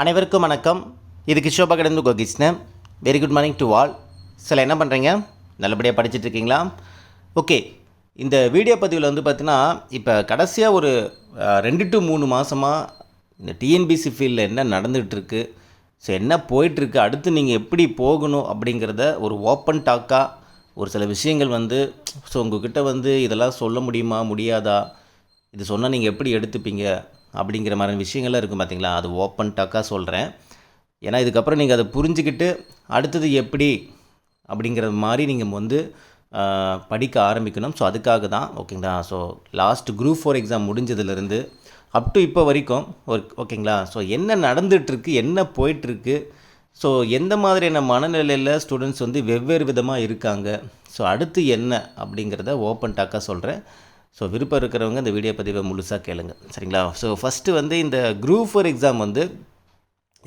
அனைவருக்கும் வணக்கம். இது கிஷோபா கடந்து கோகிஷ்ணன் very good morning to all சில என்ன பண்ணுறீங்க நல்லபடியாக படிச்சுட்டு இருக்கீங்களா ஓகே இந்த வீடியோ பதிவில் வந்து பார்த்தீங்கன்னா இப்போ கடைசியாக ஒரு ரெண்டு டு மூணு மாதமாக இந்த டிஎன்பிசி ஃபீல்டில் என்ன நடந்துகிட்ருக்கு ஸோ என்ன போயிட்டுருக்கு அடுத்து நீங்கள் எப்படி போகணும் அப்படிங்கிறத ஒரு ஓப்பன் டாக்காக ஒரு சில விஷயங்கள் வந்து ஸோ உங்ககிட்ட வந்து இதெல்லாம் சொல்ல முடியுமா? முடியாதா? இது சொன்னால் நீங்கள் எப்படி எடுத்துப்பீங்க? அப்படிங்கிற மாதிரி விஷயங்கள்லாம் இருக்கும் பார்த்தீங்களா? அது ஓப்பன் டாக்காக சொல்கிறேன் ஏன்னா இதுக்கப்புறம் நீங்கள் அதை புரிஞ்சுக்கிட்டு அடுத்தது எப்படி அப்படிங்கிற மாதிரி நீங்கள் வந்து படிக்க ஆரம்பிக்கணும். ஸோ அதுக்காக தான் ஓகேங்களா? So last group four exam முடிஞ்சதுலேருந்து up to இப்போ வரைக்கும் ஒரு ஓகேங்களா? ஸோ என்ன நடந்துகிட்ருக்கு என்ன போயிட்டுருக்கு? ஸோ எந்த மாதிரியான மனநிலையில் ஸ்டூடெண்ட்ஸ் வந்து வெவ்வேறு விதமாக இருக்காங்க? ஸோ அடுத்து என்ன அப்படிங்கிறத ஓப்பன் டாக்காக சொல்கிறேன் ஸோ விருப்பம் இருக்கிறவங்க இந்த வீடியோ பதிவை முழுசாக கேளுங்க. சரிங்களா? ஸோ ஃபஸ்ட்டு வந்து இந்த குரூப் ஃபோர் எக்ஸாம் வந்து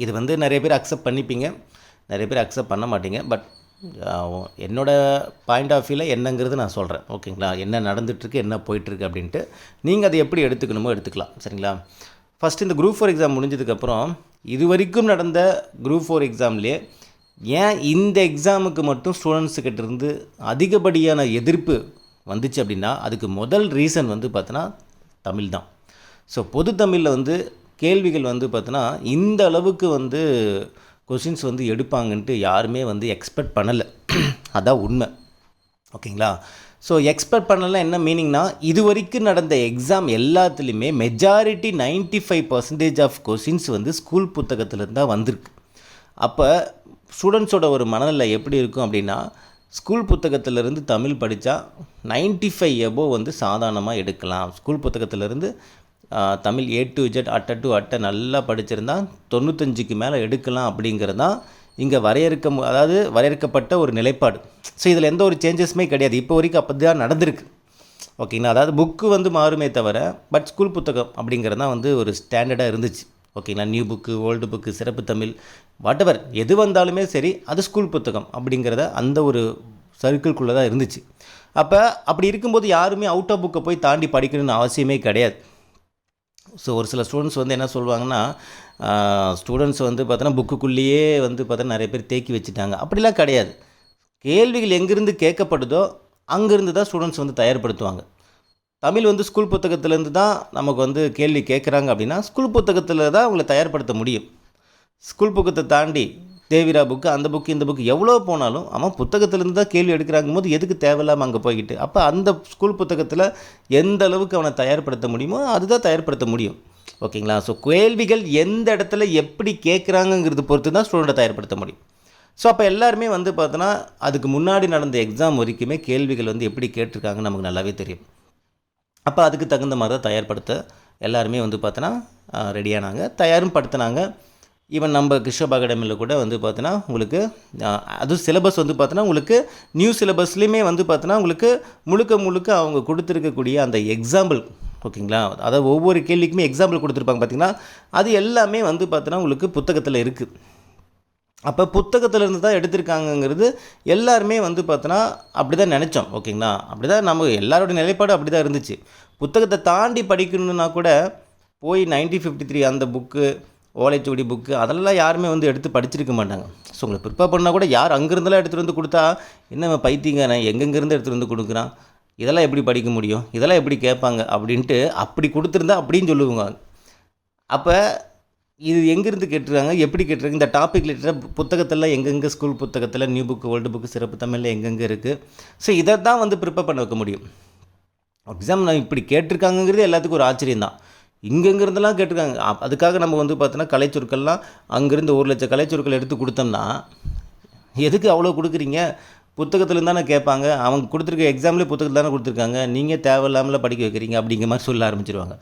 இது வந்து நிறைய பேர் அக்செப்ட் பண்ணிப்பீங்க. நிறைய பேர் அக்செப்ட் பண்ண மாட்டீங்க. பட் என்னோடய பாயிண்ட் ஆஃப் வியூவில் என்னங்கிறது நான் சொல்கிறேன் ஓகேங்களா? என்ன நடந்துகிட்ருக்கு என்ன போயிட்டுருக்கு அப்படின்ட்டு நீங்கள் அதை எப்படி எடுத்துக்கணுமோ எடுத்துக்கலாம். சரிங்களா? ஃபஸ்ட் இந்த குரூப் ஃபோர் எக்ஸாம் முடிஞ்சதுக்கப்புறம் இது வரைக்கும் நடந்த குரூப் ஃபோர் எக்ஸாம்லேயே ஏன் இந்த எக்ஸாமுக்கு மட்டும் ஸ்டூடெண்ட்ஸுக்கிட்ட இருந்து அதிகப்படியான எதிர்ப்பு வந்துச்சு அப்படின்னா அதுக்கு முதல் ரீசன் வந்து பார்த்தோன்னா தமிழ் தான். ஸோ பொது தமிழில் வந்து கேள்விகள் வந்து பார்த்தோன்னா இந்த அளவுக்கு வந்து கொஷின்ஸ் வந்து எடுப்பாங்கன்ட்டு யாருமே வந்து எக்ஸ்பெக்ட் பண்ணலை. அதான் உண்மை. ஓகேங்களா? ஸோ எக்ஸ்பெக்ட் பண்ணலாம் என்ன மீனிங்னா இது வரைக்கும் நடந்த எக்ஸாம் எல்லாத்துலேயுமே majority 95% five percentage of questions வந்து ஸ்கூல் புத்தகத்துலேருந்து தான் வந்திருக்கு. அப்போ ஸ்டூடெண்ட்ஸோட ஒரு மனநிலை எப்படி இருக்கும் அப்படின்னா ஸ்கூல் புத்தகத்திலேருந்து தமிழ் படித்தா 95 ஃபைவ் எபோ வந்து சாதாரணமாக எடுக்கலாம். ஸ்கூல் புத்தகத்திலேருந்து தமிழ் ஏ டு ஜெட் அட்டை டு அட்டை நல்லா படிச்சிருந்தா தொண்ணூத்தஞ்சுக்கு மேலே எடுக்கலாம் அப்படிங்கிறது தான் இங்கே வரையறுக்க மு- அதாவது வரையறுக்கப்பட்ட ஒரு நிலைப்பாடு. ஸோ இதில் எந்த ஒரு சேஞ்சஸுமே கிடையாது. இப்போ வரைக்கும் அப்போ தான் நடந்திருக்கு ஓகேங்களா அதாவது புக்கு வந்து மாறுமே தவிர பட் ஸ்கூல் புத்தகம் அப்படிங்கிறது தான் வந்து ஒரு ஸ்டாண்டர்டாக இருந்துச்சு. ஓகேங்களா? நியூ புக்கு ஓல்டு புக்கு சிறப்பு தமிழ் வாட்டவர் எது வந்தாலுமே சரி அது ஸ்கூல் புத்தகம் அப்படிங்கிறத அந்த ஒரு சர்க்கிள்குள்ளே தான் இருந்துச்சு. அப்போ அப்படி இருக்கும்போது யாருமே அவுட் ஆஃப் புக்கை போய் தாண்டி படிக்கணும்னு அவசியமே கிடையாது. ஸோ ஒரு சில ஸ்டூடெண்ட்ஸ் வந்து என்ன சொல்லுவாங்கன்னா ஸ்டூடெண்ட்ஸ் வந்து பார்த்தோன்னா புக்குக்குள்ளேயே வந்து பார்த்தோன்னா நிறைய பேர் தேக்கி வச்சுட்டாங்க. அப்படிலாம் கிடையாது. கேள்விகள் எங்கேருந்து கேட்கப்படுதோ அங்கேருந்து தான் ஸ்டூடெண்ட்ஸ் வந்து தயார்படுத்துவாங்க. தமிழ் வந்து ஸ்கூல் புத்தகத்திலேருந்து தான் நமக்கு வந்து கேள்வி கேட்குறாங்க அப்படின்னா ஸ்கூல் புத்தகத்தில் தான் அவங்களை தயார்படுத்த முடியும். ஸ்கூல் புக்கத்தை தாண்டி தேவிரா புக்கு அந்த புக்கு இந்த புக்கு எவ்வளோ போனாலும் அவன் புத்தகத்திலேருந்து தான் கேள்வி எடுக்கிறாங்கும் போது எதுக்கு தேவையில்லாமல் அங்கே போய்கிட்டு? அப்போ அந்த ஸ்கூல் புத்தகத்தில் எந்த அளவுக்கு அவனை தயார்படுத்த முடியுமோ அதுதான் தயார்படுத்த முடியும். ஓகேங்களா? ஸோ கேள்விகள் எந்த இடத்துல எப்படி கேட்குறாங்கங்கிறது பொறுத்து தான் ஸ்டூடெண்ட்டை தயார்படுத்த முடியும். ஸோ அப்போ எல்லாருமே வந்து பார்த்தோன்னா அதுக்கு முன்னாடி நடந்த எக்ஸாம் வரைக்குமே கேள்விகள் வந்து எப்படி கேட்டிருக்காங்கன்னு நமக்கு நல்லாவே தெரியும். அப்போ அதுக்கு தகுந்த மாதிரி தான் தயார்படுத்த எல்லாருமே வந்து பார்த்தோன்னா ரெடியானாங்க தயாரும் படுத்தினாங்க. ஈவன் நம்ம கிருஷ்ணப் அகாடமியில் கூட வந்து பார்த்தோன்னா உங்களுக்கு அதுவும் சிலபஸ் வந்து பார்த்தோன்னா உங்களுக்கு நியூ சிலபஸ்லேயுமே வந்து பார்த்தோன்னா உங்களுக்கு முழுக்க முழுக்க அவங்க கொடுத்துருக்கக்கூடிய அந்த எக்ஸாம்பிள் ஓகேங்களா? அதாவது ஒவ்வொரு கேள்விக்குமே எக்ஸாம்பிள் கொடுத்துருப்பாங்க பார்த்தீங்கன்னா அது எல்லாமே வந்து பார்த்தோன்னா உங்களுக்கு புத்தகத்தில் இருக்குது அப்போ புத்தகத்திலேருந்து தான் எடுத்திருக்காங்கங்கிறது எல்லாருமே வந்து பார்த்தோன்னா அப்படி தான் நினச்சோம் ஓகேங்களா? அப்படி தான் நம்ம எல்லாரோட நிலைப்பாடு அப்படி தான் இருந்துச்சு. புத்தகத்தை தாண்டி படிக்கணுன்னா கூட போய் நைன்டீன் ஃபிஃப்டி த்ரீ அந்த புக்கு ஓலைச்சுவடி புக்கு அதெல்லாம் யாருமே வந்து எடுத்து படிச்சிருக்க மாட்டாங்க. ஸோ உங்களை ப்ரிப்பேர் பண்ணால் கூட யார் அங்கேருந்தெல்லாம் எடுத்துகிட்டு வந்து கொடுத்தா என்ன பைத்தியங்காரன் எங்கெங்கேருந்து எடுத்துகிட்டு வந்து கொடுக்குறான்? இதெல்லாம் எப்படி படிக்க முடியும்? இதெல்லாம் எப்படி கேட்பாங்க? அப்படின்ட்டு அப்படி கொடுத்துருந்தா அப்படின்னு சொல்லுவாங்க. அப்போ இது எங்கேருந்து கேட்டுருக்காங்க? எப்படி கேட்டுருக்காங்க? இந்த டாபிக் லிட்டர் புத்தகத்தில் எங்கெங்கே ஸ்கூல் புத்தகத்தில் நியூ புக்கு ஓல்டு புக்கு சிறப்பு தமிழில் எங்கெங்கே இருக்குது ஸோ இதை தான் வந்து ப்ரிப்பேர் பண்ண வைக்க முடியும். எக்ஸாம் நான் இப்படி கேட்டிருக்காங்கங்கிறது எல்லாத்துக்கும் ஒரு ஆச்சரியம் தான் இங்கெங்கிருந்தெல்லாம் கேட்டிருக்காங்க. அதுக்காக நம்ம வந்து பார்த்தோன்னா கலைச்சொற்கள்லாம் அங்கேருந்து ஒரு லட்சம் கலைச்சொற்கள் எடுத்து கொடுத்தோம்னா எதுக்கு அவ்வளோ கொடுக்குறீங்க? புத்தகத்துலேருந்து தானே கேட்பாங்க. அவங்க கொடுத்துருக்க எக்ஸாம்லேயே புத்தகத்தில் தானே கொடுத்துருக்காங்க. நீங்கள் தேவையில்லாமல் படிக்க வைக்கிறீங்க அப்படிங்கிற மாதிரி சொல்ல ஆரம்பிச்சிருவாங்க.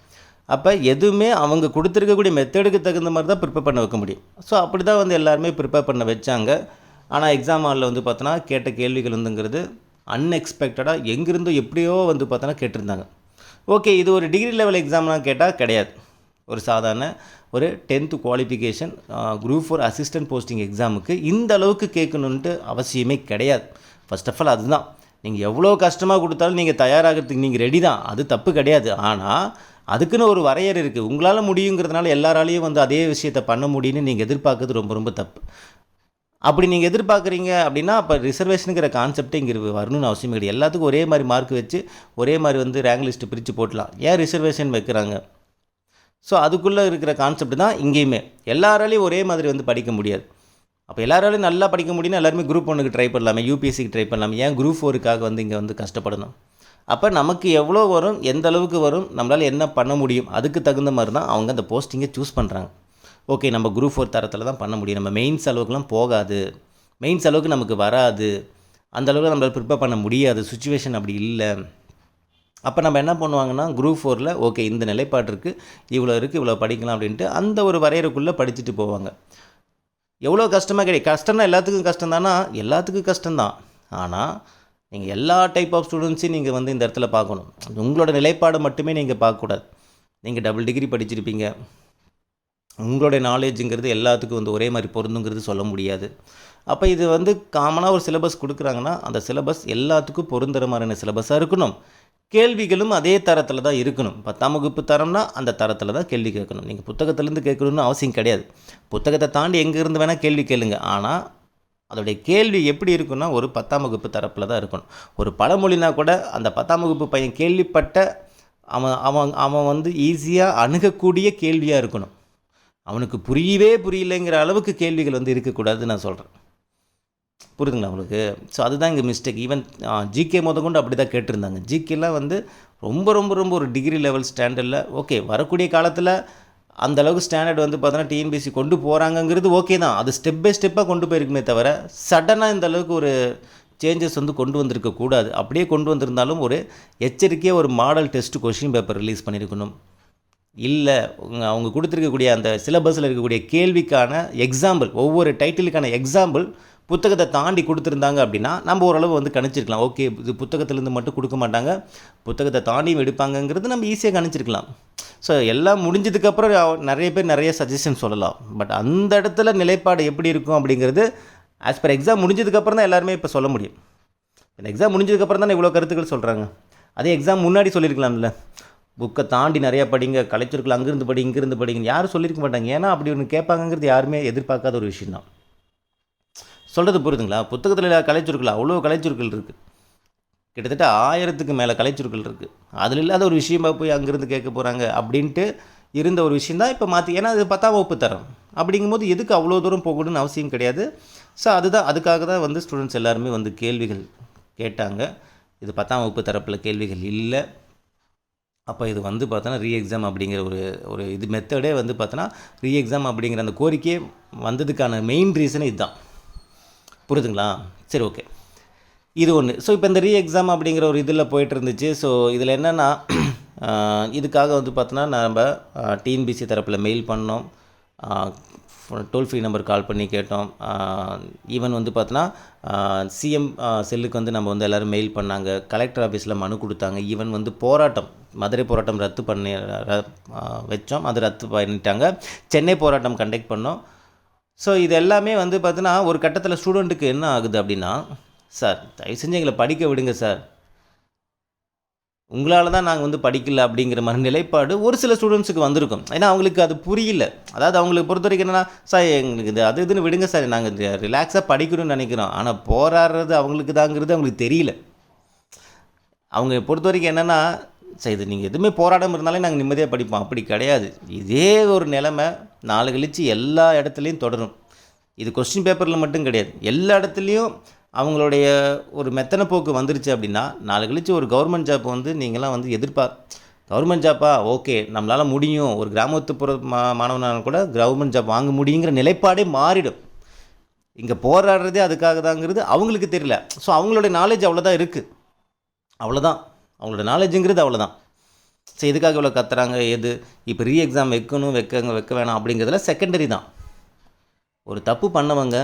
அப்போ எதுவுமே அவங்க கொடுத்துருக்கக்கூடிய மெத்தடுக்கு தகுந்த மாதிரி தான் ப்ரிப்பேர் பண்ண வைக்க முடியும். ஸோ அப்படி தான் வந்து எல்லாருமே ப்ரிப்பேர் பண்ண வச்சாங்க. ஆனால் எக்ஸாம் ஹாலில் வந்து பார்த்தோன்னா கேட்ட கேள்விகள் வந்துங்கிறது அன்எக்ஸ்பெக்டடாக எங்கேருந்தோ எப்படியோ வந்து பார்த்தோன்னா கேட்டிருந்தாங்க. ஓகே இது ஒரு டிகிரி லெவல் எக்ஸாம்லாம் கேட்டால் கிடையாது. ஒரு சாதாரண ஒரு tenth qualification group four assistant posting எக்ஸாமுக்கு இந்த அளவுக்கு கேட்கணுன்ட்டு அவசியமே கிடையாது. ஃபர்ஸ்ட் ஆஃப் ஆல் அதுதான். நீங்கள் எவ்வளோ கஷ்டமாக கொடுத்தாலும் நீங்கள் தயாராகிறதுக்கு நீங்கள் ரெடி தான். அது தப்பு கிடையாது. ஆனால் அதுக்குன்னு ஒரு வரையறை இருக்குது உங்களால் முடியுங்கிறதுனால எல்லாராலையும் வந்து அதே விஷயத்தை பண்ண முடியும்னு நீங்கள் எதிர்பார்க்கறது ரொம்ப ரொம்ப தப்பு. அப்படி நீங்கள் எதிர்பார்க்குறீங்க அப்படின்னா அப்போ ரிசர்வேஷனுங்கிற கான்செப்டே இங்கே வரணும்னு அவசியம் கிடையாது. எல்லாத்துக்கும் ஒரே மாதிரி மார்க் வச்சு ஒரே மாதிரி வந்து ரேங்க் லிஸ்ட்டு பிரித்து போட்டலாம். ஏன் ரிசர்வேஷன் வைக்கிறாங்க? ஸோ அதுக்குள்ளே இருக்கிற கான்செப்ட் தான் இங்கேயுமே. எல்லாராலையும் ஒரே மாதிரி வந்து படிக்க முடியாது. அப்போ எல்லாராலையும் நல்லா படிக்க முடியும்னா எல்லாருமே குரூப் ஒன்றுக்கு ட்ரை பண்ணலாமே. யூபிஎஸ்சிக்கு ட்ரை பண்ணலாமே. ஏன் குரூப் ஃபோருக்காக வந்து இங்கே வந்து கஷ்டப்படணும்? அப்போ நமக்கு எவ்வளோ வரும் எந்த அளவுக்கு வரும் நம்மளால் என்ன பண்ண முடியும்? அதுக்கு தகுந்த மாதிரி தான் அவங்க அந்த போஸ்டிங்கை சூஸ் பண்ணுறாங்க ஓகே நம்ம குரூப் ஃபோர் தரத்தில் தான் பண்ண முடியும். நம்ம மெயின்ஸ் அளவுக்குலாம் போகாது. மெயின்ஸ் அளவுக்கு நமக்கு வராது. அந்த அளவுக்கு நம்மளால் ப்ரிப்பேர் பண்ண முடியாது. சுச்சுவேஷன் அப்படி இல்லை. அப்போ நம்ம என்ன பண்ணுவாங்கன்னா குரூப் ஃபோரில் ஓகே இந்த நிலைப்பாடு இருக்குது இவ்வளோ இருக்குது இவ்வளோ படிக்கலாம் அப்படின்ட்டு அந்த ஒரு வரையறைக்குள்ளே படிச்சுட்டு போவாங்க. எவ்வளோ கஷ்டமாக கிடையாது கஷ்டம்னா எல்லாத்துக்கும் கஷ்டம் தானா எல்லாத்துக்கும் கஷ்டம்தான். ஆனால் நீங்கள் எல்லா டைப் ஆஃப் ஸ்டூடெண்ட்ஸையும் நீங்கள் வந்து இந்த இடத்துல பார்க்கணும். உங்களோட நிலைப்பாடு மட்டுமே நீங்கள் பார்க்கக்கூடாது. நீங்கள் டபுள் டிகிரி படிச்சிருப்பீங்க. உங்களுடைய நாலேஜுங்கிறது எல்லாத்துக்கும் வந்து ஒரே மாதிரி பொருந்துங்கிறது சொல்ல முடியாது. அப்போ இது வந்து காமனாக ஒரு சிலபஸ் கொடுக்குறாங்கன்னா அந்த சிலபஸ் எல்லாத்துக்கும் பொருந்துற மாதிரியான சிலபஸாக இருக்கணும். கேள்விகளும் அதே தரத்தில் தான் இருக்கணும். பத்தாம் வகுப்பு தரம்னா அந்த தரத்தில் தான் கேள்வி கேட்கணும். நீங்கள் புத்தகத்துலேருந்து கேட்கணும்னு அவசியம் கிடையாது. புத்தகத்தை தாண்டி எங்கேருந்து வேணால் கேள்வி கேளுங்க. ஆனால் அதோடைய கேள்வி எப்படி இருக்குன்னா ஒரு பத்தாம் வகுப்பு தரப்பில் தான் இருக்கணும். ஒரு பழமொழினா கூட அந்த பத்தாம் வகுப்பு பையன் கேள்விப்பட்ட அவன் அவன் அவன் வந்து ஈஸியாக அணுகக்கூடிய கேள்வியாக இருக்கணும். அவனுக்கு புரியவே புரியலைங்கிற அளவுக்கு கேள்விகள் வந்து இருக்கக்கூடாதுன்னு நான் சொல்கிறேன் புரியுதுங்களா உங்களுக்கு? ஸோ அதுதான் இங்கே மிஸ்டேக் ஈவன் ஜிகே முத கொண்டு அப்படி தான் கேட்டிருந்தாங்க. ஜிகேலாம் வந்து ரொம்ப ரொம்ப ரொம்ப ஒரு டிகிரி லெவல் ஸ்டாண்டர்டில் ஓகே வரக்கூடிய காலத்தில் அந்த அளவுக்கு ஸ்டாண்டர்ட் வந்து பார்த்தோன்னா டிஎன்பிசி கொண்டு போகிறாங்கங்கிறது ஓகே தான். அது ஸ்டெப் பை ஸ்டெப்பாக கொண்டு போயிருக்குமே தவிர சடனாக இந்த அளவுக்கு ஒரு சேஞ்சஸ் வந்து கொண்டு வந்திருக்க கூடாது. அப்படியே கொண்டு வந்திருந்தாலும் ஒரு எச்சரிக்கையாக ஒரு model test question paper release பண்ணியிருக்கணும் இல்லை அவங்க கொடுத்துருக்கக்கூடிய அந்த சிலபஸில் இருக்கக்கூடிய கேள்விக்கான எக்ஸாம்பிள் ஒவ்வொரு டைட்டிலுக்கான எக்ஸாம்பிள் புத்தகத்தை தாண்டி கொடுத்துருந்தாங்க அப்படின்னா நம்ம ஓரளவு வந்து கணிச்சிருக்கலாம். ஓகே இது புத்தகத்திலேருந்து மட்டும் கொடுக்க மாட்டாங்க. புத்தகத்தை தாண்டியும் எடுப்பாங்கங்கிறது நம்ம ஈஸியாக கணிச்சிருக்கலாம். ஸோ எல்லாம் முடிஞ்சதுக்கப்புறம் நிறைய பேர் நிறைய சஜஷன் சொல்லலாம். பட் அந்த இடத்துல நிலைப்பாடு எப்படி இருக்கும் அப்படிங்கிறது ஆஸ் பர் எக்ஸாம் முடிஞ்சதுக்கப்புறம் தான் எல்லாருமே இப்போ சொல்ல முடியும். இந்த எக்ஸாம் முடிஞ்சதுக்கப்புறம் தான் இவ்வளோ கருத்துக்கள் சொல்கிறாங்க அதே எக்ஸாம் முன்னாடி சொல்லியிருக்கலாம்ல. புக்கை தாண்டி நிறையா படிங்க கலைச்சிருக்கலாம் அங்கேருந்து படி இங்கேருந்து படிங்க யாரும் சொல்லியிருக்க மாட்டாங்க. ஏன்னா அப்படி ஒன்று கேட்பாங்கங்கிறது யாருமே எதிர்பார்க்காத ஒரு விஷயம் தான் சொல்கிறது புரியுதுங்களா? புத்தகத்தில் கலைச்சுருக்கள் அவ்வளோ கலைச்சுருக்கள் இருக்குது கிட்டத்தட்ட ஆயிரத்துக்கு மேலே கலைச்சொற்கள் இருக்குது அதில் இல்லாத ஒரு விஷயமா போய் அங்கேருந்து கேட்க போகிறாங்க அப்படின்ட்டு இருந்த ஒரு விஷயம் தான் இப்போ மாற்றி ஏன்னா அது பத்தாம் வகுப்பு தரம். அப்படிங்கும்போது எதுக்கு அவ்வளோ தூரம் போகணும்னு அவசியம் கிடையாது. ஸோ அதுதான் அதுக்காக தான் வந்து ஸ்டூடெண்ட்ஸ் எல்லாருமே வந்து கேள்விகள் கேட்டாங்க. இது பத்தாம் வகுப்பு தரப்பில் கேள்விகள் இல்லை. அப்போ இது வந்து பார்த்தோன்னா ரீ எக்ஸாம் அப்படிங்கிற ஒரு ஒரு இது மெத்தடே வந்து பார்த்தோன்னா ரீ எக்ஸாம் அப்படிங்கிற அந்த கோரிக்கையே வந்ததுக்கான மெயின் ரீசனே இதுதான். புரியுதுங்களா? சரி ஓகே இது ஒன்று ஸோ இப்போ இந்த ரீ எக்ஸாம் அப்படிங்கிற ஒரு இதில் போயிட்டு இருந்துச்சு ஸோ இதில் என்னென்னா இதுக்காக வந்து பார்த்தோன்னா நம்ம டிஎன்பிசி தரப்பில் மெயில் பண்ணோம். டோல் ஃப்ரீ நம்பர் கால் பண்ணி கேட்டோம். ஈவன் வந்து பார்த்தோன்னா சிஎம் செல்லுக்கு வந்து நம்ம வந்து எல்லோரும் மெயில் பண்ணாங்க. கலெக்டர் ஆஃபீஸில் மனு கொடுத்தாங்க. ஈவன் வந்து போராட்டம் மதுரை போராட்டம் ரத்து பண்ணி ர- வச்சோம். அது ரத்து பண்ணிட்டாங்க. சென்னை போராட்டம் கண்டக்ட் பண்ணோம். ஸோ இது எல்லாமே வந்து பார்த்தீங்கன்னா ஒரு கட்டத்தில் ஸ்டூடெண்ட்டுக்கு என்ன ஆகுது அப்படின்னா சார் தயவு செஞ்சு எங்களை படிக்க விடுங்க சார். உங்களால் தான் நாங்கள் வந்து படிக்கல அப்படிங்கிற மாதிரி நிலைப்பாடு ஒரு சில ஸ்டூடெண்ட்ஸுக்கு வந்திருக்கும். ஏன்னா அவங்களுக்கு அது புரியல. அதாவது அவங்களுக்கு பொறுத்த வரைக்கும் என்னென்னா சார் எங்களுக்கு இது அது இதுன்னு விடுங்க சார். நாங்கள் ரிலாக்ஸாக படிக்கணும்னு நினைக்கிறோம். ஆனால் போராடுறது அவங்களுக்கு தாங்கிறது அவங்களுக்கு தெரியல. அவங்க பொறுத்த வரைக்கும் என்னென்னா சரி இது நீங்கள் எதுவுமே போராடம் இருந்தாலே நாங்கள் நிம்மதியாக படிப்போம். அப்படி கிடையாது. இதே ஒரு நிலைமை நாலு கழிச்சு எல்லா இடத்துலையும் தொடரும். இது கொஸ்டின் பேப்பரில் மட்டும் கிடையாது. எல்லா இடத்துலையும் அவங்களுடைய ஒரு மெத்தனை போக்கு வந்துருச்சு அப்படின்னா நாலு கழிச்சு ஒரு கவர்மெண்ட் ஜாப் வந்து நீங்களாம் வந்து எதிர்பார் கவர்மெண்ட் ஜாப்பா ஓகே நம்மளால் முடியும். ஒரு கிராமத்துப்புற மா மாணவனாலும் கூட கவர்மெண்ட் ஜாப் வாங்க முடியுங்கிற நிலைப்பாடே மாறிடும். இங்கே போராடுறதே அதுக்காக தாங்கிறது அவங்களுக்கு தெரியல. ஸோ அவங்களுடைய நாலேஜ் அவ்வளோதான் இருக்குது அவ்வளோதான் அவங்களோட நாலேஜுங்கிறது அவ்வளோதான் ஸோ எதுக்காக இவ்வளோ கத்துறாங்க? எது? இப்போ ரீ எக்ஸாம் வைக்கணும் வைக்கங்க வைக்க வேணாம் அப்படிங்கிறதுல செகண்டரி தான். ஒரு தப்பு பண்ணவங்க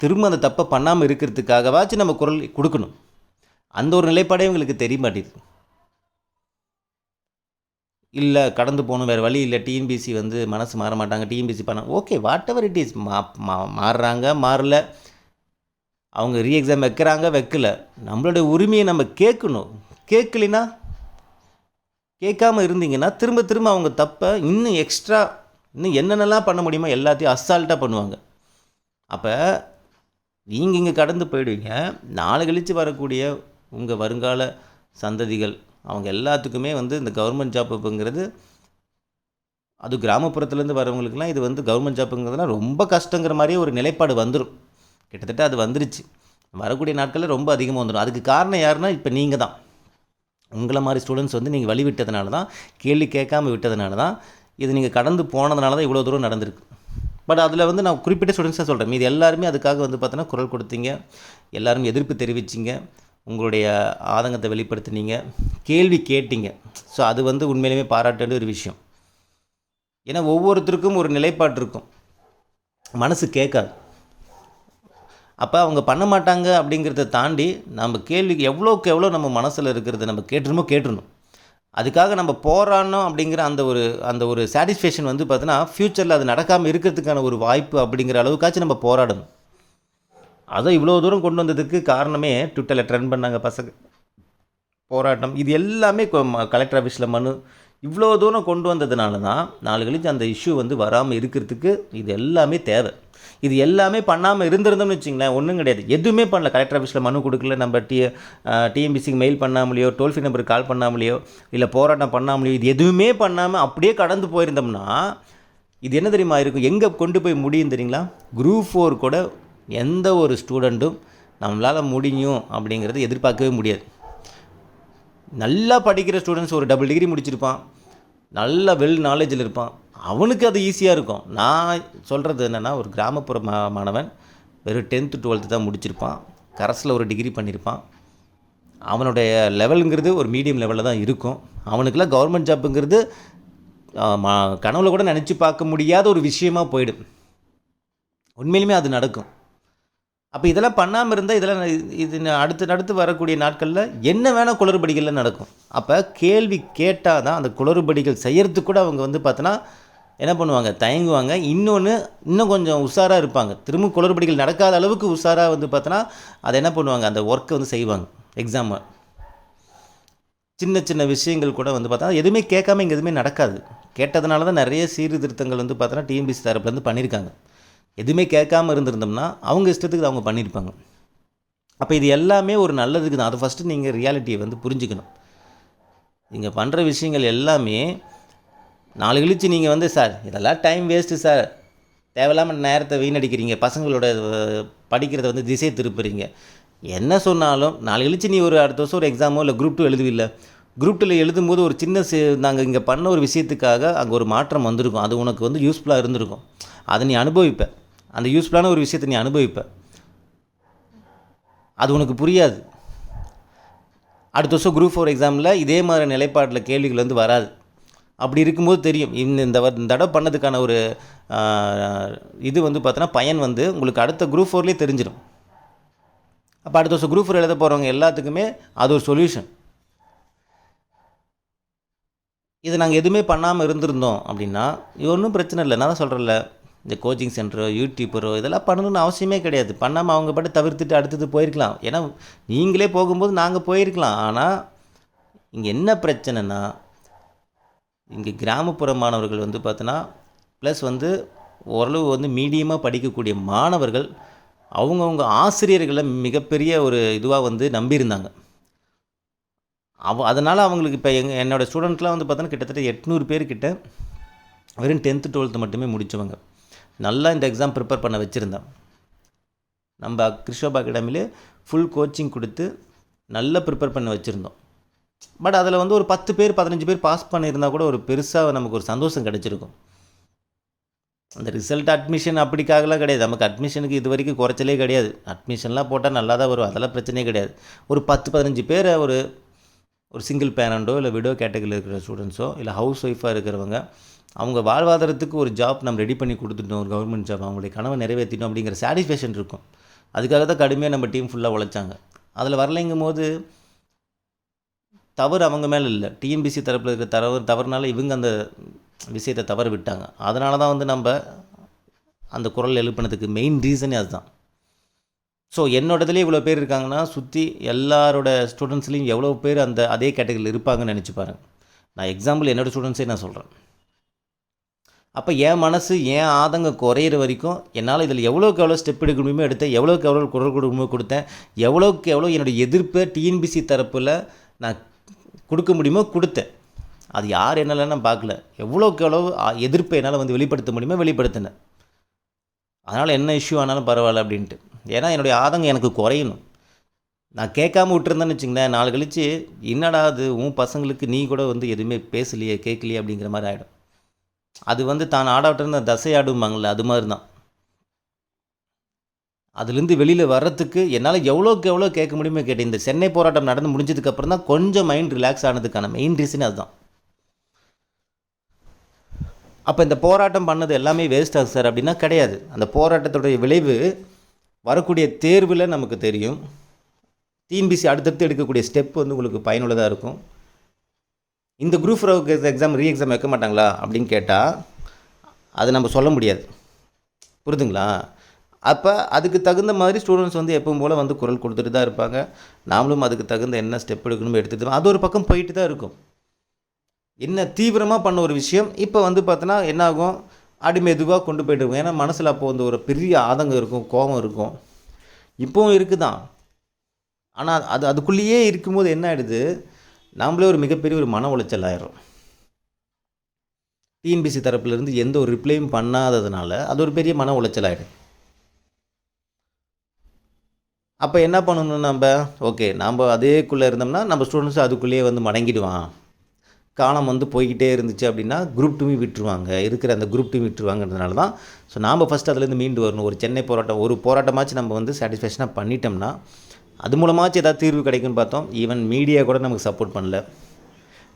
திரும்ப அந்த தப்பை பண்ணாமல் இருக்கிறதுக்காகவாச்சும் நம்ம குரல் கொடுக்கணும். அந்த ஒரு நிலைப்பாடே இவங்களுக்கு தெரிய மாட்டேங்குது. இல்லை கடந்து போகணும் வேறு வழி இல்லை டிஎன்பிசி வந்து மனசு மாற மாட்டாங்க டிஎன்பிசி பண்ண okay whatever it is மா மா- மாறுறாங்க மாறல அவங்க ரீ எக்ஸாம் வைக்கிறாங்க வைக்கல. நம்மளோட உரிமையை நம்ம கேட்கணும். கேட்கலினா கேட்காம இருந்தீங்கன்னா திரும்ப திரும்ப அவங்க தப்பை இன்னும் எக்ஸ்ட்ரா இன்னும் என்னென்னலாம் பண்ண முடியுமோ எல்லாத்தையும் அசால்ட்டாக பண்ணுவாங்க. அப்போ நீங்கள் இங்கே கடந்து போயிடுவீங்க. நாளை கழித்து வரக்கூடிய உங்கள் வருங்கால சந்ததிகள் அவங்க எல்லாத்துக்குமே வந்து இந்த கவர்மெண்ட் ஜாப்புங்கிறது அது கிராமப்புறத்துலேருந்து வரவங்களுக்குலாம் இது வந்து கவர்மெண்ட் ஜாப்புங்கிறதுனா ரொம்ப கஷ்டங்கிற மாதிரியே ஒரு நிலைப்பாடு வந்துடும் கிட்டத்தட்ட அது வந்துருச்சு. வரக்கூடிய நாட்களில் ரொம்ப அதிகமாக வந்துடும் அதுக்கு காரணம் யாருன்னா இப்போ நீங்கள் தான். உங்களை மாதிரி ஸ்டூடெண்ட்ஸ் வந்து நீங்கள் வழி விட்டதுனால தான் கேள்வி கேட்காம விட்டதுனால தான் இது நீங்கள் கடந்து போனதுனால தான் இவ்வளோ தூரம் நடந்திருக்கு. பட் அதில் வந்து நான் குறிப்பிட்ட ஸ்டூடெண்ட்ஸாக சொல்கிறேன் மீது எல்லாருமே அதுக்காக வந்து பார்த்தோன்னா குரல் கொடுத்தீங்க. எல்லாரும் எதிர்ப்பு தெரிவிச்சிங்க. உங்களுடைய ஆதங்கத்தை வெளிப்படுத்தினீங்க. கேள்வி கேட்டீங்க. ஸோ அது வந்து உண்மையிலுமே பாராட்ட ஒரு விஷயம். ஏன்னா ஒவ்வொருத்தருக்கும் ஒரு நிலைப்பாடு இருக்கும். மனசு கேட்காது. அப்போ அவங்க பண்ண மாட்டாங்க அப்படிங்கிறத தாண்டி நம்ம கேள்விக்கு எவ்வளோக்கு எவ்வளோ நம்ம மனசில் இருக்கிறத நம்ம கேட்டுருமோ கேட்டுருணும். அதுக்காக நம்ம போராடணும் அப்படிங்கிற அந்த ஒரு அந்த ஒரு சாட்டிஸ்ஃபேக்ஷன் வந்து பார்த்தோன்னா ஃப்யூச்சரில் அது நடக்காமல் இருக்கிறதுக்கான ஒரு வாய்ப்பு அப்படிங்கிற அளவுக்காச்சும் நம்ம போராடணும். அதை இவ்வளோ தூரம் கொண்டு வந்ததுக்கு காரணமே ட்விட்டரில் ட்ரெண்ட் பண்ணாங்க பசங்க. போராட்டம். இது எல்லாமே கலெக்டர் ஆஃபீஸில் மனு. இவ்வளோ தூரம் கொண்டு வந்ததுனால தான் நாலு கழிச்சு அந்த இஷ்யூ வந்து வராமல் இருக்கிறதுக்கு இது எல்லாமே தேவை. இது எல்லாமே பண்ணாமல் இருந்திருந்தோம்னு வச்சிங்களேன் ஒன்றும் கிடையாது. எதுவுமே பண்ணல. கலெக்டர் ஆஃபீஸில் மனு கொடுக்கல. நம்ம டி டிஎம்பிசிக்கு மெயில் பண்ணாமலையோ டோல் ஃப்ரீ நம்பருக்கு கால் பண்ணாமலையோ இல்லை போராட்டம் பண்ணாமலையோ இது எதுவுமே பண்ணாமல் அப்படியே கடந்து போயிருந்தோம்னா இது என்ன தெரியுமா இருக்கும்? எங்கே கொண்டு போய் முடியும் தெரியுங்களா? குரூப் ஃபோர் கூட எந்த ஒரு ஸ்டூடெண்ட்டும் நம்மளால் முடியும் அப்படிங்கிறது எதிர்பார்க்கவே முடியாது. நல்லா படிக்கிற ஸ்டூடெண்ட்ஸ் ஒரு டபுள் டிகிரி முடிச்சிருப்பான். நல்ல வெல் நாலேஜில் இருப்பான். அவனுக்கு அது ஈஸியாக இருக்கும். நான் சொல்கிறது என்னென்னா ஒரு கிராமப்புற மா மாணவன் வெறும் டென்த்து டுவெல்த்து தான் முடிச்சிருப்பான். கரஸில் ஒரு டிகிரி பண்ணியிருப்பான் அவனுடைய லெவலுங்கிறது ஒரு மீடியம் லெவலில் தான் இருக்கும். அவனுக்கெல்லாம் கவர்மெண்ட் ஜாப்புங்கிறது கனவுல கூட நினச்சி பார்க்க முடியாத ஒரு விஷயமா போயிடும். உண்மையிலுமே அது நடக்கும். அப்போ இதெல்லாம் பண்ணாமல் இருந்தால் இதெல்லாம் இது அடுத்து அடுத்து வரக்கூடிய நாட்களில் என்ன வேணால் குளறுபடிகளில் நடக்கும். அப்போ கேள்வி கேட்டால் தான் அந்த குளறுபடிகள் செய்கிறதுக்கு கூட அவங்க வந்து பார்த்தோன்னா என்ன பண்ணுவாங்க? தயங்குவாங்க. இன்னொன்று இன்னும் கொஞ்சம் உஷாராக இருப்பாங்க. திரும்ப குளறுபடிகள் நடக்காத அளவுக்கு உஷாராக வந்து பார்த்தோன்னா அதை என்ன பண்ணுவாங்க? அந்த ஒர்க்கை வந்து செய்வாங்க. எக்ஸாமை சின்ன சின்ன விஷயங்கள் கூட வந்து பார்த்தா எதுவுமே கேட்காம இங்கே எதுவுமே நடக்காது. கேட்டதுனால தான் நிறைய சீர்திருத்தங்கள் வந்து பார்த்தோன்னா டிஎம்பிசி தரப்புலேருந்து பண்ணியிருக்காங்க. எதுவுமே கேட்காம இருந்திருந்தோம்னா அவங்க இஷ்டத்துக்கு அவங்க பண்ணியிருப்பாங்க. அப்போ இது எல்லாமே ஒரு நல்லதுக்கு தான். அதை ஃபஸ்ட்டு நீங்கள் ரியாலிட்டியை வந்து புரிஞ்சுக்கணும். நீங்கள் பண்ணுற விஷயங்கள் எல்லாமே நாலு கழிச்சு நீங்கள் வந்து சார் இதெல்லாம் டைம் வேஸ்ட்டு சார். தேவையில்லாமல் நேரத்தை வீணடிக்கிறீங்க. பசங்களோட படிக்கிறத வந்து திசை திருப்புறீங்க. என்ன சொன்னாலும் நாலு கழிச்சு நீ ஒரு அடுத்த வருஷம் ஒரு எக்ஸாமோ இல்லை குரூப் டூ எழுதுவில்ல? குரூப் டூவில் எழுதும்போது ஒரு சின்ன சி நாங்கள் இங்கே பண்ண ஒரு விஷயத்துக்காக அங்கே ஒரு மாற்றம் வந்திருக்கும். அது உனக்கு வந்து யூஸ்ஃபுல்லாக இருந்திருக்கும். அதை நீ அனுபவிப்ப. அந்த யூஸ்ஃபுல்லான ஒரு விஷயத்தை நீ அனுபவிப்ப. அது உனக்கு புரியாது. அடுத்த வருஷம் குரூப் ஃபோர் எக்ஸாமில் இதே மாதிரி நிலைப்பாட்டில் கேள்விகள் வந்து வராது. அப்படி இருக்கும்போது தெரியும். இந்த இந்த இந்த தடவை பண்ணதுக்கான ஒரு இது வந்து பார்த்தோன்னா பயன் வந்து உங்களுக்கு அடுத்த குரூப் ஃபோர்லேயே தெரிஞ்சிடும் அப்போ அடுத்த வருஷம் குரூப் ஃபோர் எழுத போகிறவங்க எல்லாத்துக்குமே அது ஒரு சொல்யூஷன் இது நாங்கள் எதுவுமே பண்ணாமல் இருந்திருந்தோம் அப்படின்னா இது ஒன்றும் பிரச்சனை இல்லை. நான் தான் சொல்கிறேன்ல இந்த கோச்சிங் சென்டரோ யூடியூப்பரோ இதெல்லாம் பண்ணணும்னு அவசியமே கிடையாது. பண்ணாமல் அவங்க பாட்டு தவிர்த்துட்டு அடுத்தது போயிருக்கலாம். ஏன்னா நீங்களே போகும்போது நாங்கள் போயிருக்கலாம். ஆனால் இங்கே என்ன பிரச்சனைனா இங்கே கிராமப்புற மாணவர்கள் வந்து பார்த்தோன்னா ப்ளஸ் வந்து ஓரளவு வந்து மீடியமாக படிக்கக்கூடிய மாணவர்கள் அவங்கவுங்க ஆசிரியர்களை மிகப்பெரிய ஒரு இதுவாக வந்து நம்பியிருந்தாங்க. அவ அதனால் அவங்களுக்கு இப்போ எங்கள் என்னோடய ஸ்டூடெண்ட்லாம் வந்து பார்த்தோன்னா கிட்டத்தட்ட எட்நூறு பேர்கிட்ட வெறும் டென்த்து டுவெல்த்து மட்டுமே முடித்தவங்க நல்லா இந்த எக்ஸாம் ப்ரிப்பேர் பண்ண வச்சுருந்தேன். நம்ம கிருஷ்ணபா அகாடமிலே ஃபுல் கோச்சிங் கொடுத்து நல்லா ப்ரிப்பேர் பண்ண வச்சுருந்தோம். பட் அதில் வந்து ஒரு பத்து பேர் பதினஞ்சு பேர் பாஸ் பண்ணியிருந்தா கூட ஒரு பெருசாக நமக்கு ஒரு சந்தோஷம் கிடச்சிருக்கும். அந்த ரிசல்ட் அட்மிஷன் அப்படிக்காகலாம் கிடையாது. நமக்கு அட்மிஷனுக்கு இது வரைக்கும் குறைச்சலே கிடையாது. அட்மிஷன்லாம் போட்டால் நல்லா தான் வரும். அதெல்லாம் பிரச்சனையே கிடையாது. ஒரு பத்து பதினஞ்சு பேரை ஒரு ஒரு சிங்கிள் பேரண்ட்டோ இல்லை விடோ கேட்டகரியில் இருக்கிற ஸ்டூடெண்ட்ஸோ இல்லை ஹவுஸ் ஒய்ஃபாக இருக்கிறவங்க அவங்க வாழ்வாதாரத்துக்கு ஒரு ஜாப் நம்ம ரெடி பண்ணி கொடுத்துட்டோம் ஒரு கவர்மெண்ட் ஜாப் அவங்களுடைய கனவை நிறைவேற்றிட்டோம் அப்படிங்கிற சாட்டிஸ்ஃபேக்ஷன் இருக்கும். அதுக்காக தான் கடுமையாக நம்ம டீம் ஃபுல்லாக உழைச்சாங்க. அதில் வரலைங்கும் போது தவறு அவங்க மேலே இல்லை. டிஎம்பிசி தரப்பில் இருக்கிற தவறு தவறுனால இவங்க அந்த விஷயத்தை தவற விட்டாங்க. அதனால தான் வந்து நம்ம அந்த குரல் எழுப்பினதுக்கு மெயின் ரீசனே அதுதான். ஸோ என்னோடதுலேயே இவ்வளோ பேர் இருக்காங்கன்னா சுற்றி எல்லாரோட ஸ்டூடெண்ட்ஸ்லேயும் எவ்வளோ பேர் அந்த அதே கேட்டகரியில் இருப்பாங்கன்னு நினச்சி பாருங்க. நான் எக்ஸாம்பிள் என்னோடய ஸ்டூடெண்ட்ஸே நான் சொல்கிறேன் அப்போ என் மனசு என் ஆதங்கம் குறையிற வரைக்கும் என்னால் இதில் எவ்வளோக்கு எவ்வளோ ஸ்டெப் எடுக்க முடியுமோ எடுத்தேன். எவ்வளோக்கு எவ்வளோ குரல் கொடுக்க கொடுத்தேன். எவ்வளோக்கு எவ்வளோ என்னுடைய எதிர்ப்பை டிஎன்பிசி தரப்பில் நான் கொடுக்க முடியுமோ கொடுத்தேன். அது யார் என்னலாம் நான் பார்க்கல. எவ்வளோக்கு எவ்வளோ எதிர்ப்பை என்னால் வந்து வெளிப்படுத்த முடியுமோ வெளிப்படுத்தினேன். அதனால் என்ன இஷ்யூ ஆனாலும் பரவாயில்ல அப்படின்ட்டு. ஏன்னா என்னுடைய ஆதங்கம் எனக்கு குறையணும். நான் கேட்காம விட்டுருந்தேன்னு வச்சுங்களேன் நாள் கழித்து என்னடா அது உன் பசங்களுக்கு நீ கூட வந்து எதுவுமே பேசலையே கேட்கலையே அப்படிங்கிற மாதிரி ஆகிடும் அது வந்து தான் ஆடாட்டிருந்த தசையாடும்பாங்கள்ல அது மாதிரி தான் அதுலேருந்து வெளியில் வர்றதுக்கு என்னால் எவ்வளோக்கு எவ்வளோ கேட்க முடியுமோ கேட்டேன். இந்த சென்னை போராட்டம் நடந்து முடிஞ்சதுக்கப்புறம் தான் கொஞ்சம் மைண்ட் ரிலாக்ஸ் ஆனதுக்கான மெயின் ரீசன் அதுதான். அப்போ இந்த போராட்டம் பண்ணது எல்லாமே வேஸ்ட் ஆகுது சார் அப்படின்னா கிடையாது. அந்த போராட்டத்துடைய விளைவு வரக்கூடிய தேர்வில் நமக்கு தெரியும். டிஎன்பிசி அடுத்தடுத்து எடுக்கக்கூடிய ஸ்டெப் வந்து உங்களுக்கு பயனுள்ளதாக இருக்கும். இந்த குரூப் எக்ஸாம் ரீ எக்ஸாம் வைக்க மாட்டாங்களா அப்படின்னு கேட்டால் அது நம்ம சொல்ல முடியாது. புரிதுங்களா? அப்போ அதுக்கு தகுந்த மாதிரி ஸ்டூடெண்ட்ஸ் வந்து எப்பவும் போல் வந்து குரல் கொடுத்துட்டு தான் இருப்பாங்க. நாமளும் அதுக்கு தகுந்த என்ன ஸ்டெப் எடுக்கணுமோ எடுத்துட்டு அது ஒரு பக்கம் போயிட்டு தான் இருக்கும். என்ன தீவிரமாக பண்ண ஒரு விஷயம் இப்போ வந்து பார்த்தோன்னா என்ன ஆகும்? அடி மெதுவாக கொண்டு போயிட்டு இருக்கும். ஏன்னா மனசில் அப்போ வந்து ஒரு பெரிய ஆதங்கம் இருக்கும் கோபம் இருக்கும். இப்போவும் இருக்குதான். ஆனால் அது அதுக்குள்ளேயே இருக்கும்போது என்ன ஆகிடுது நம்மளே ஒரு மிகப்பெரிய ஒரு மன உளைச்சல் ஆயிரும் டிஎன்பிசி தரப்புலேருந்து எந்த ஒரு ரிப்ளையும் பண்ணாததுனால அது ஒரு பெரிய மன உளைச்சல் ஆகிடும் அப்போ என்ன பண்ணணும் நம்ம? ஓகே நம்ம அதேக்குள்ளே இருந்தோம்னா நம்ம ஸ்டூடெண்ட்ஸ் அதுக்குள்ளேயே வந்து மடங்கிடுவான். காலம் வந்து போய்கிட்டே இருந்துச்சு அப்படின்னா குரூப் டூமி விட்டுருவாங்க. இருக்கிற அந்த குரூப் டூ விட்டுருவாங்கிறதுனால தான் ஸோ நாம் ஃபஸ்ட்டு அதுலேருந்து மீண்டு வரணும். ஒரு சென்னை போராட்டம் ஒரு போராட்டமாச்சும் நம்ம வந்து சாட்டிஸ்ஃபேக்ஷனாக பண்ணிட்டோம்னா அது மூலமாச்சும் ஏதாவது தீர்வு கிடைக்கும்னு பார்த்தோம். ஈவன் மீடியா கூட நமக்கு சப்போர்ட் பண்ணல.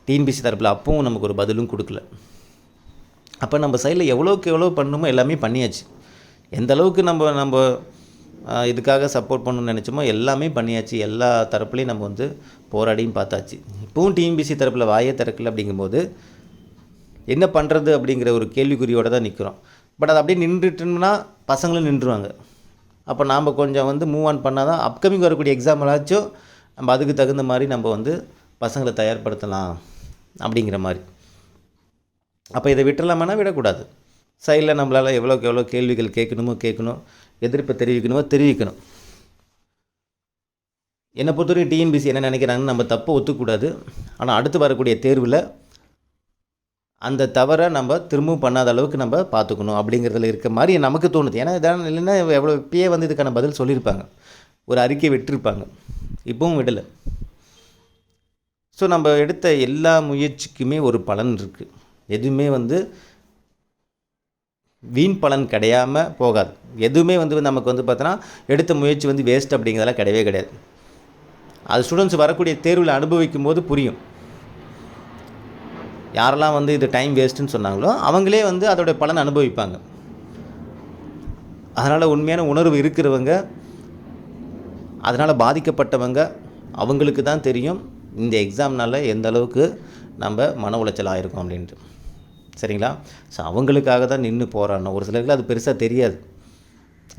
டிஎன்பிசி தரப்பில் அப்பவும் நமக்கு ஒரு பதிலும் கொடுக்கல. அப்போ நம்ம சைடில் எவ்வளோக்கு எவ்வளோ பண்ணணுமோ எல்லாமே பண்ணியாச்சு. எந்த அளவுக்கு நம்ம நம்ம இதுக்காக சப்போர்ட் பண்ணணும்னு நினச்சோமோ எல்லாமே பண்ணியாச்சு. எல்லா தரப்புலையும் நம்ம வந்து போராடியும் பார்த்தாச்சு. இப்போவும் டிஎம்பிசி தரப்பில் வாயே திறக்கல அப்படிங்கும்போது என்ன பண்ணுறது அப்படிங்கிற ஒரு கேள்விக்குறியோடு தான் நிற்கிறோம் பட் அது அப்படியே நின்றுட்டோம்னா பசங்களும் நின்றுவாங்க. அப்போ நாம் கொஞ்சம் வந்து மூவ் ஆன் பண்ணால் தான் அப்கமிங் வரக்கூடிய எக்ஸாம்லாச்சும் நம்ம அதுக்கு தகுந்த மாதிரி நம்ம வந்து பசங்களை தயார்படுத்தலாம் அப்படிங்கிற மாதிரி. அப்போ இதை விட்டுறலாமான்னா விடக்கூடாது. சைடில் நம்மளால் எவ்வளோக்கு எவ்வளோ கேள்விகள் கேட்கணுமோ கேட்கணும். எதிர்ப்பை தெரிவிக்கணுமோ தெரிவிக்கணும். என்னை பொறுத்தவரைக்கும் டிஎன்பிசி என்ன நினைக்கிறாங்கன்னு நம்ம தப்பை ஒத்துக்கூடாது. ஆனால் அடுத்து வரக்கூடிய தேர்வில் அந்த தவறை நம்ம திரும்பவும் பண்ணாத அளவுக்கு நம்ம பார்த்துக்கணும் அப்படிங்கிறதுல இருக்க மாதிரி நமக்கு தோணுது. ஏன்னா இதான் இல்லைன்னா எவ்வளோ இப்பயே வந்து இதுக்கான பதில் சொல்லியிருப்பாங்க. ஒரு அறிக்கை விட்டிருப்பாங்க. இப்போவும் விடலை. ஸோ நம்ம எடுத்த எல்லா முயற்சிக்குமே ஒரு பலன் இருக்குது எதுவுமே வந்து வீண் பலன் கிடையாமல் போகாது. எதுவுமே வந்து நமக்கு வந்து பார்த்தோன்னா எடுத்த முயற்சி வந்து வேஸ்ட் அப்படிங்கிறதெல்லாம் கிடையவே கிடையாது. அது ஸ்டூடெண்ட்ஸ் வரக்கூடிய தேர்வில் அனுபவிக்கும் போது புரியும். யாரெல்லாம் வந்து இது டைம் வேஸ்ட்டுன்னு சொன்னாங்களோ அவங்களே வந்து அதோடைய பலன் அனுபவிப்பாங்க. அதனால் உண்மையான உணர்வு இருக்கிறவங்க அதனால் பாதிக்கப்பட்டவங்க அவங்களுக்கு தான் தெரியும் இந்த எக்ஸாம்னால் எந்த அளவுக்கு நம்ம மன உளைச்சல் ஆயிருக்கோம் அப்படின்ட்டு. சரிங்களா? ஸோ அவங்களுக்காக தான் நின்று போராடணும். ஒரு சிலருக்கு அது பெருசாக தெரியாது.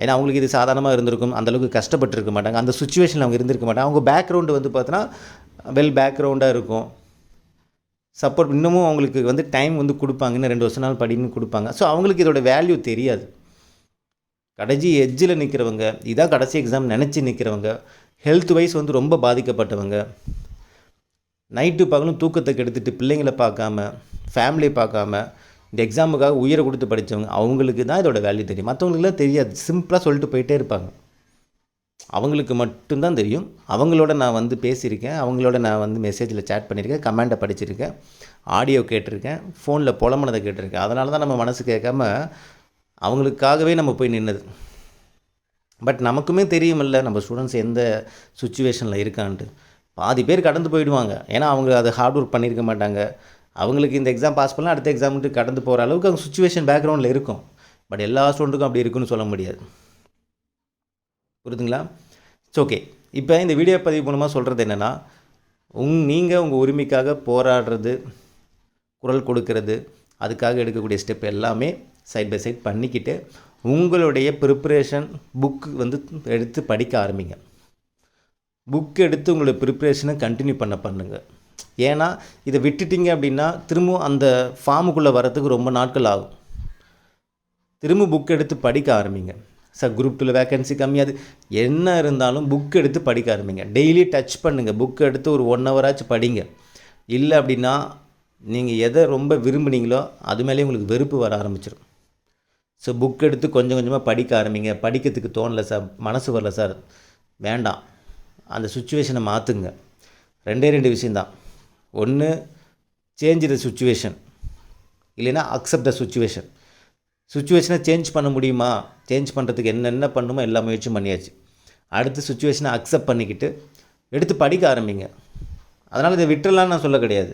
ஏன்னா அவங்களுக்கு இது சாதாரணமாக இருந்திருக்கும். அந்த அளவுக்கு கஷ்டப்பட்டிருக்க மாட்டாங்க. அந்த சுச்சுவேஷனில் அவங்க இருந்திருக்க மாட்டாங்க. அவங்க பேக்ரவுண்டு வந்து பார்த்தோன்னா வெல் பேக்ரவுண்டாக இருக்கும். சப்போர்ட் இன்னமும் அவங்களுக்கு வந்து டைம் வந்து கொடுப்பாங்க. இன்னும் ரெண்டு வருஷம் நாள் படின்னு கொடுப்பாங்க. ஸோ அவங்களுக்கு இதோட வேல்யூ தெரியாது. கடைசி எஜ்ஜில் நிற்கிறவங்க இதான் கடைசி எக்ஸாம் நினச்சி நிற்கிறவங்க ஹெல்த் வைஸ் வந்து ரொம்ப பாதிக்கப்பட்டவங்க. நைட்டு பகலும் தூக்கத்தை கெடுத்துட்டு பிள்ளைங்களை பார்க்காம ஃபேமிலியை பார்க்காம இந்த எக்ஸாமுக்காக உயிரை கொடுத்து படித்தவங்க அவங்களுக்கு தான் இதோட வேல்யூ தெரியும். மற்றவங்களுக்குலாம் தெரியாது. சிம்பிளாக சொல்லிட்டு போயிட்டே இருப்பாங்க. அவங்களுக்கு மட்டும்தான் தெரியும். அவங்களோட நான் வந்து பேசியிருக்கேன். அவங்களோட நான் வந்து மெசேஜில் சேட் பண்ணியிருக்கேன். கமெண்ட்டை படிச்சிருக்கேன். ஆடியோ கேட்டிருக்கேன். ஃபோனில் புலமனதை கேட்டிருக்கேன். அதனால தான் நம்ம மனசு கேட்காம அவங்களுக்காகவே நம்ம போய் நின்னது. பட் நமக்குமே தெரியுமில்ல நம்ம ஸ்டூடெண்ட்ஸ் எந்த சுச்சுவேஷனில் இருக்கான்ட்டு. பாதி பேர் கடந்து போயிடுவாங்க. ஏன்னா அவங்க அதை ஹார்ட் ஒர்க் பண்ணியிருக்க மாட்டாங்க. அவங்களுக்கு இந்த எக்ஸாம் பாஸ் பண்ணலாம் அடுத்த எக்ஸாமுக்கு கடந்து போகிற அளவுக்கு அவங்க சுச்சுவேஷன் பேக்ரவுண்டில் இருக்கும். பட் எல்லா ஸ்டூடெண்ட்டுக்கும் அப்படி இருக்குன்னு சொல்ல முடியாது. புரியுதுங்களா? இட்ஸ் ஓகே இப்போ இந்த வீடியோ பதிவு மூலமாக சொல்கிறது என்னென்னா உங் நீங்கள் உங்கள் உரிமைக்காக போராடுறது குரல் கொடுக்கறது அதுக்காக எடுக்கக்கூடிய ஸ்டெப் எல்லாமே சைட் பை சைட் பண்ணிக்கிட்டு உங்களுடைய ப்ரிப்ரேஷன் புக்கு வந்து எடுத்து படிக்க ஆரம்பிங்க. புக் எடுத்து உங்களுடைய ப்ரிப்ரேஷனை கண்டினியூ பண்ண பண்ணுங்கள் ஏன்னா இதை விட்டுட்டிங்க அப்படின்னா திரும்பவும் அந்த ஃபார்முக்குள்ளே வரத்துக்கு ரொம்ப நாட்கள் ஆகும். திரும்ப புக் எடுத்து படிக்க ஆரம்பிங்க. சார் குரூப் டூவில் வேகன்சி கம்மியாது. என்ன இருந்தாலும் புக் எடுத்து படிக்க ஆரம்பிங்க. டெய்லி டச் பண்ணுங்கள் புக் எடுத்து ஒரு ஒன் ஹவராச்சும் படிங்க. இல்லை அப்படின்னா நீங்கள் எதை ரொம்ப விரும்புனீங்களோ அது மேலே உங்களுக்கு வெறுப்பு வர ஆரம்பிச்சிடும் ஸோ புக் எடுத்து கொஞ்சம் கொஞ்சமாக படிக்க ஆரம்பிங்க. படிக்கிறதுக்கு தோணல சார் மனசு வரல சார் வேண்டாம். அந்த சுச்சுவேஷனை மாற்றுங்க ரெண்டே ரெண்டு விஷயந்தான் ஒன்று சேஞ்ச் த சுச்சுவேஷன் இல்லைன்னா அக்செப்ட் த சுச்சுவேஷன் சுச்சுவேஷனை சேஞ்ச் பண்ண முடியுமா? சேஞ்ச் பண்ணுறதுக்கு என்னென்ன பண்ணுமோ எல்லா முயற்சியும் பண்ணியாச்சு. அடுத்து சுச்சுவேஷனை அக்செப்ட் பண்ணிக்கிட்டு எடுத்து படிக்க ஆரம்பிங்க. அதனால் இதை விட்டுறலான்னு நான் சொல்ல கிடையாது.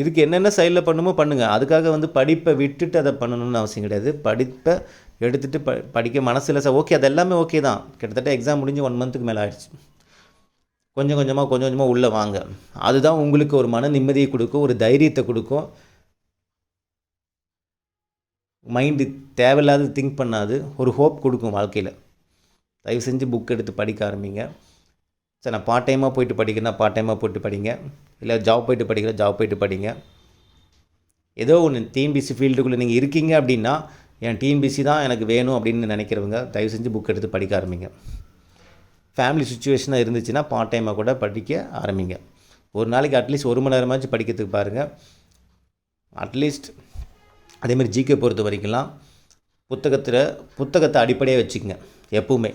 இதுக்கு என்னென்ன சைடில் பண்ணுமோ பண்ணுங்கள் அதுக்காக வந்து படிப்பை விட்டுட்டு அதை பண்ணணும்னு அவசியம் கிடையாது. படிப்பை எடுத்துகிட்டு ப படிக்க மனசில் சார் ஓகே அது எல்லாமே ஓகே தான். கிட்டத்தட்ட எக்ஸாம் முடிஞ்சு ஒன் மந்த்துக்கு மேலே ஆயிடுச்சு. கொஞ்சம் கொஞ்சமாக கொஞ்சம் கொஞ்சமாக உள்ளே வாங்க. அதுதான் உங்களுக்கு ஒரு மன நிம்மதியை கொடுக்கும் ஒரு தைரியத்தை கொடுக்கும். மைண்டு தேவையில்லாத திங்க் பண்ணாது ஒரு ஹோப் கொடுக்கும் வாழ்க்கையில். தயவு செஞ்சு புக் எடுத்து படிக்க ஆரம்பிங்க. சரி நான் பார்ட் டைமாக போயிட்டு படிக்கிறேன்னா பார்ட் டைமாக போயிட்டு படிங்க. இல்லை ஜாப் போயிட்டு படிக்கிறேன் ஜாப் போயிட்டு படிங்க. ஏதோ ஒன்று டிஎன்பிசி ஃபீல்டுக்குள்ளே நீங்கள் இருக்கீங்க அப்படின்னா என் டிஎன்பிசி தான் எனக்கு வேணும் அப்படின்னு நினைக்கிறவங்க தயவு செஞ்சு புக் எடுத்து படிக்க ஆரம்பிங்க. ஃபேமிலி சுச்சுவேஷனாக இருந்துச்சுன்னா பார்ட் டைமாக கூட படிக்க ஆரம்பிங்க. ஒரு நாளைக்கு அட்லீஸ்ட் ஒரு மணி நேரமாச்சும் படிக்கிறதுக்கு பாருங்கள் அட்லீஸ்ட் அதேமாதிரி ஜிகே பொறுத்த வரைக்கும்லாம் புத்தகத்தில் புத்தகத்தை அடிப்படையாக வச்சுக்கோங்க எப்பவுமே.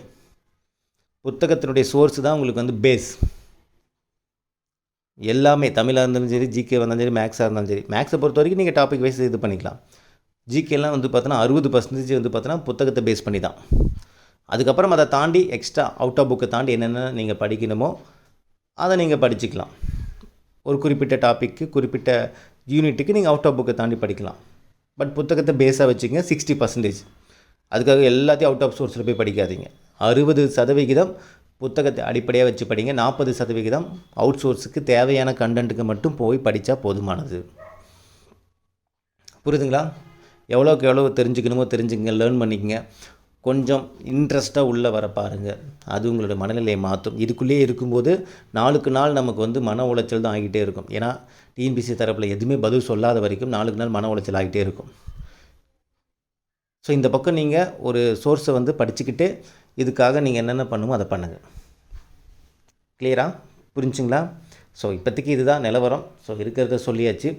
புத்தகத்தினுடைய சோர்ஸ் தான் உங்களுக்கு வந்து பேஸ் எல்லாமே தமிழாக இருந்தாலும் சரி ஜிகே வந்தாலும் சரி மேக்ஸாக இருந்தாலும் சரி. மேக்ஸை பொறுத்த வரைக்கும் நீங்கள் டாபிக் வைஸ் இது பண்ணிக்கலாம். ஜிகேலாம் வந்து பார்த்தோன்னா அறுபது பர்சன்டேஜ் வந்து பார்த்தோன்னா புத்தகத்தை பேஸ் பண்ணி தான். அதுக்கப்புறம் அதை தாண்டி எக்ஸ்ட்ரா அவுட் ஆஃப் புக்கை தாண்டி என்னென்ன நீங்கள் படிக்கணுமோ அதை நீங்கள் படிச்சுக்கலாம். ஒரு குறிப்பிட்ட டாப்பிக்கு குறிப்பிட்ட யூனிட்டுக்கு நீங்கள் அவுட் ஆஃப் புக்கை தாண்டி படிக்கலாம். பட் புத்தகத்தை பேஸாக வச்சுங்க சிக்ஸ்டி பர்சன்டேஜ் அதுக்காக எல்லாத்தையும் அவுட் ஆஃப் சோர்ஸில் போய் படிக்காதீங்க. அறுபது சதவிகிதம் புத்தகத்தை அடிப்படையாக வச்சு படிங்க. நாற்பது சதவிகிதம் அவுட் சோர்ஸுக்கு தேவையான கண்டென்ட்டுக்கு மட்டும் போய் படித்தா போதுமானது. புரியுதுங்களா? எவ்வளோக்கு எவ்வளோ தெரிஞ்சுக்கணுமோ தெரிஞ்சுக்கங்க லேர்ன் பண்ணிக்கங்க. கொஞ்சம் இன்ட்ரெஸ்ட்டாக உள்ளே வர பாருங்கள் அது உங்களுடைய மனநிலையை மாற்றும். இதுக்குள்ளேயே இருக்கும்போது நாளுக்கு நாள் நமக்கு வந்து மன உளைச்சல் தான் ஆகிட்டே இருக்கும். ஏன்னா டிஎன்பிசி தரப்பில் எதுவுமே பதில் சொல்லாத வரைக்கும் நாளுக்கு நாள் மன உளைச்சல் ஆகிட்டே இருக்கும். ஸோ இந்த பக்கம் நீங்கள் ஒரு சோர்ஸை வந்து படிச்சுக்கிட்டு இதுக்காக நீங்கள் என்னென்ன பண்ணுமோ அதை பண்ணுங்கள் கிளியரா புரிஞ்சுங்களா? ஸோ இப்போதைக்கு இதுதான் நிலவரம். ஸோ இருக்கிறத சொல்லியாச்சு.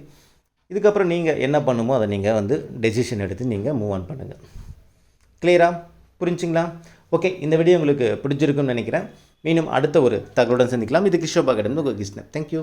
இதுக்கப்புறம் நீங்கள் என்ன பண்ணுமோ அதை நீங்கள் வந்து டெசிஷன் எடுத்து நீங்கள் மூவ் ஆன் பண்ணுங்கள் கிளியரா புரிஞ்சுங்களா? ஓகே இந்த வீடியோ உங்களுக்கு பிடிச்சிருக்குன்னு நினைக்கிறேன். மீண்டும் அடுத்த ஒரு தகவலுடன் சந்திக்கலாம். இது கிருஷ்ணபா கடந்து உங்கள் கிருஷ்ணன். தேங்க்யூ